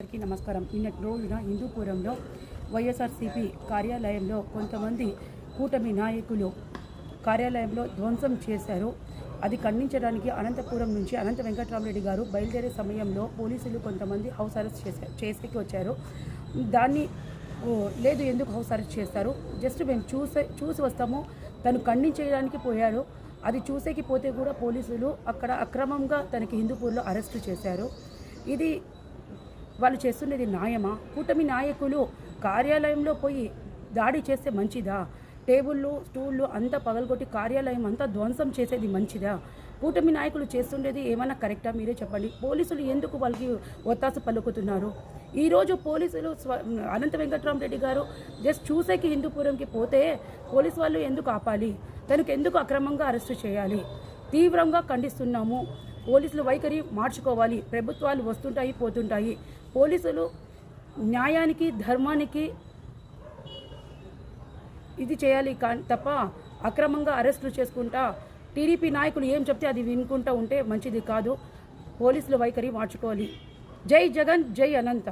అందరికీ నమస్కారం. నిన్నటి రోజున హిందూపురంలో వైఎస్ఆర్సీపీ కార్యాలయంలో కొంతమంది కూటమి నాయకులు కార్యాలయంలో ధ్వంసం చేశారు. అది ఖండించడానికి అనంతపురం నుంచి అనంత వెంకటరామరెడ్డి గారు బయలుదేరే సమయంలో పోలీసులు కొంతమంది హౌస్ అరెస్ట్ చేశారు చేసేకి వచ్చారు. దాన్ని లేదు ఎందుకు హౌస్ అరెస్ట్ చేస్తారు జస్ట్ మేము చూసే చూసి వస్తాము. తను ఖండించేయడానికి పోయారు. అది చూసేకి పోతే కూడా పోలీసులు అక్కడ అక్రమంగా తనకి హిందూపూర్లో అరెస్ట్ చేశారు. ఇది వాళ్ళు చేస్తున్నది న్యాయమా? కూటమి నాయకులు కార్యాలయంలో పోయి దాడి చేస్తే మంచిదా? టేబుళ్ళు స్టూళ్ళు అంతా పగలగొట్టి కార్యాలయం అంతా ధ్వంసం చేసేది మంచిదా? కూటమి నాయకులు చేస్తుండేది ఏమైనా కరెక్టా? మీరే చెప్పండి. పోలీసులు ఎందుకు వాళ్ళకి ఒత్తాస పలుకుతున్నారు? ఈరోజు పోలీసులు స్వ అనంత వెంకటరామరెడ్డి గారు జస్ట్ చూసేకి హిందూపురంకి పోతే పోలీసు వాళ్ళు ఎందుకు ఆపాలి? తనకు ఎందుకు అక్రమంగా అరెస్టు చేయాలి? తీవ్రంగా ఖండిస్తున్నాము. పోలీసులు వైఖరి మార్చుకోవాలి. ప్రభుత్వాలు వస్తుంటాయి పోతుంటాయి. పోలీసులు న్యాయానికి ధర్మానికి ఇది చేయాలి కానీ తప్ప అక్రమంగా అరెస్టులు చేసుకుంటా టీడీపీ నాయకులు ఏం చెప్తే అది వినుకుంటా ఉంటే మంచిది కాదు. పోలీసులు వైఖరి మార్చుకోవాలి. జై జగన్ జై అనంత.